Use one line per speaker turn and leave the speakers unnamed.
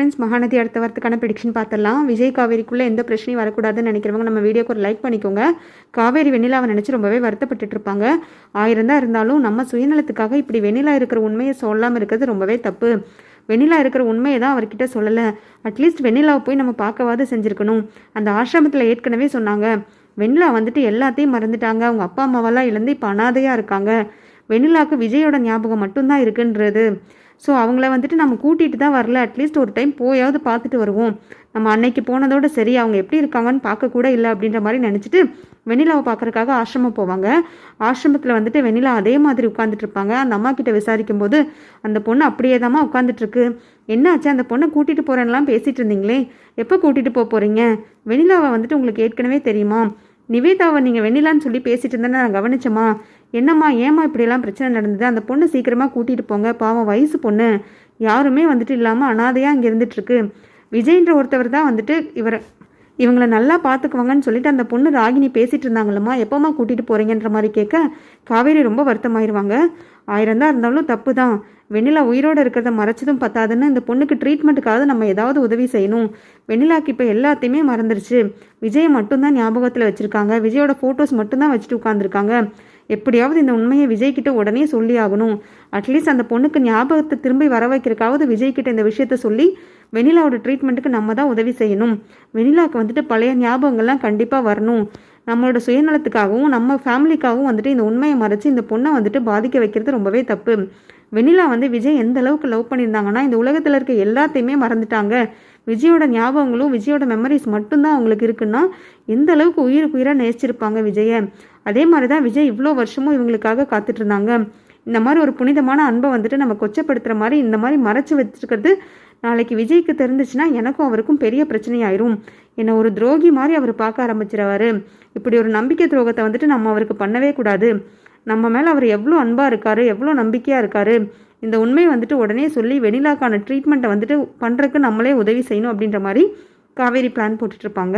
Friends Mahanadi அடுத்த வாரத்துக்கான prediction பார்த்துடலாம். விஜய் காவேரிக்குள்ளே எந்த பிரச்சனையும் வரக்கூடாதுன்னு நினைக்கிறவங்க நம்ம வீடியோக்கு ஒரு லைக் பண்ணிக்கோங்க. காவேரி வெண்ணிலாவை நினச்சி ரொம்பவே வருத்தப்பட்டுட்டு இருப்பாங்க. ஆயிரம் தான் இருந்தாலும் நம்ம சுயநலத்துக்காக இப்படி வெண்ணிலா இருக்கிற உண்மையை சொல்லாமல் இருக்கிறது ரொம்பவே தப்பு. வெண்ணிலா இருக்கிற உண்மையை தான் அவர்கிட்ட சொல்லலை. அட்லீஸ்ட் வெண்ணிலாவை போய் நம்ம பார்க்கவாது செஞ்சுருக்கணும். அந்த ஆசிரமத்தில் ஏற்கனவே சொன்னாங்க. வெண்ணிலா வந்துட்டு எல்லாத்தையும் மறந்துட்டாங்க. அவங்க அப்பா அம்மாவெல்லாம் இழந்து இப்போ அனாதையாக இருக்காங்க. வெண்ணிலாவுக்கு விஜயோட ஞாபகம் மட்டும்தான் இருக்குன்றது. ஸோ அவங்கள வந்துட்டு நம்ம கூட்டிகிட்டு தான் வரல. அட்லீஸ்ட் ஒரு டைம் போயாவது பார்த்துட்டு வருவோம். நம்ம அன்னைக்கு போனதோட சரி அவங்க எப்படி இருக்காங்கன்னு பார்க்கக்கூட இல்லை அப்படின்ற மாதிரி நினச்சிட்டு வெண்ணிலாவை பார்க்கறக்காக ஆசிரமம் போவாங்க. ஆசிரமத்தில் வந்துட்டு வெண்ணிலா அதே மாதிரி உட்காந்துட்டு இருப்பாங்க. அந்த அம்மா கிட்ட விசாரிக்கும் போது அந்த பொண்ணு அப்படியே தாம்மா உட்காந்துட்டுருக்கு என்னாச்சு? அந்த பொண்ணை கூட்டிகிட்டு போகிறேன்லாம் பேசிகிட்டு இருந்தீங்களே. எப்போ கூட்டிகிட்டு போக போகிறீங்க வெண்ணிலாவை வந்துட்டு உங்களுக்கு ஏற்கனவே தெரியுமா? நிவேதாவை நீங்கள் வெண்ணிலான்னு சொல்லி பேசிட்டு இருந்தேன்னு நான் கவனிச்சம்மா. என்னம்மா ஏம்மா இப்படியெல்லாம் பிரச்சனை நடந்தது? அந்த பொண்ணு சீக்கிரமாக கூட்டிகிட்டு போங்க. பாவம் வயசு பொண்ணு. யாருமே வந்துட்டு இல்லாமல் அனாதையாக இங்கே இருந்துட்டுருக்கு. விஜய்ன்ற ஒருத்தவர் தான் வந்துட்டு இவரை இவங்கள நல்லா பார்த்துக்குவாங்கன்னு சொல்லிட்டு அந்த பொண்ணு ராகினி பேசிகிட்டு இருந்தாங்களம்மா எப்போம்மா கூட்டிகிட்டு போகிறீங்கன்ற மாதிரி கேட்க காவேரி ரொம்ப வருத்தமாயிருவாங்க. ஆயிரம் தான் இருந்தாலும் தப்பு தான் வெண்ணிலா உயிரோடு இருக்கிறத மறைச்சதும் பத்தாதுன்னு இந்த பொண்ணுக்கு ட்ரீட்மெண்ட்டுக்காவது நம்ம ஏதாவது உதவி செய்யணும். வெண்ணிலாக்கு இப்போ எல்லாத்தையுமே மறந்துருச்சு. விஜயை மட்டும்தான் ஞாபகத்தில் வச்சுருக்காங்க. விஜயோட ஃபோட்டோஸ் மட்டும்தான் வச்சுட்டு உட்காந்துருக்காங்க எப்படியாவது இந்த உண்மையை விஜய்கிட்ட உடனே சொல்லி ஆகணும். அட்லீஸ்ட் அந்த பொண்ணுக்கு ஞாபகத்தை திரும்பி வர வைக்கிறக்காவது விஜய்கிட்ட இந்த விஷயத்த சொல்லி வெனிலாவோட ட்ரீட்மெண்ட்டுக்கு நம்ம தான் உதவி செய்யணும். வெனிலாவுக்கு வந்துட்டு பழைய ஞாபகங்கள்லாம் கண்டிப்பாக வரணும். நம்மளோட சுயநலத்துக்காகவும் நம்ம ஃபேமிலிக்காகவும் வந்துட்டு இந்த உண்மையை மறைச்சு இந்த பொண்ணை வந்துட்டு பாதிக்க வைக்கிறது ரொம்பவே தப்பு. வெண்ணிலா வந்து விஜய் எந்த அளவுக்கு லவ் பண்ணியிருந்தாங்கன்னா இந்த உலகத்தில் இருக்க எல்லாத்தையுமே மறந்துட்டாங்க. விஜயோட ஞாபகங்களும் விஜயோட மெமரிஸ் மட்டும்தான் அவங்களுக்கு இருக்குன்னா எந்த அளவுக்கு உயிருக்கு உயிராக நேசிச்சிருப்பாங்க விஜயை. அதே மாதிரி தான் விஜய் இவ்வளோ வருஷமும் இவங்களுக்காக காத்துட்டு இருந்தாங்க இந்த மாதிரி ஒரு புனிதமான அன்பை வந்துட்டு நம்ம கொச்சப்படுத்துகிற மாதிரி இந்த மாதிரி மறைச்சு வச்சுருக்கிறது நாளைக்கு விஜய்க்கு தெரிஞ்சிச்சுன்னா எனக்கும் அவருக்கும் பெரிய பிரச்சனையாயிரும். என்னை ஒரு துரோகி மாதிரி அவர் பார்க்க ஆரம்பிச்சிருவாரு. இப்படி ஒரு நம்பிக்கை துரோகத்தை வந்துட்டு நம்ம அவருக்கு பண்ணவே கூடாது. நம்ம மேலே அவர் எவ்வளோ அன்பாக இருக்காரு எவ்வளோ நம்பிக்கையாக இருக்காரு இந்த உண்மையை வந்துட்டு உடனே சொல்லி வெனிலாக்கான ட்ரீட்மெண்ட்டை வந்துட்டு பண்ணுறதுக்கு நம்மளே உதவி செய்யணும் அப்படின்ற மாதிரி காவேரி பிளான் போட்டுட்ருப்பாங்க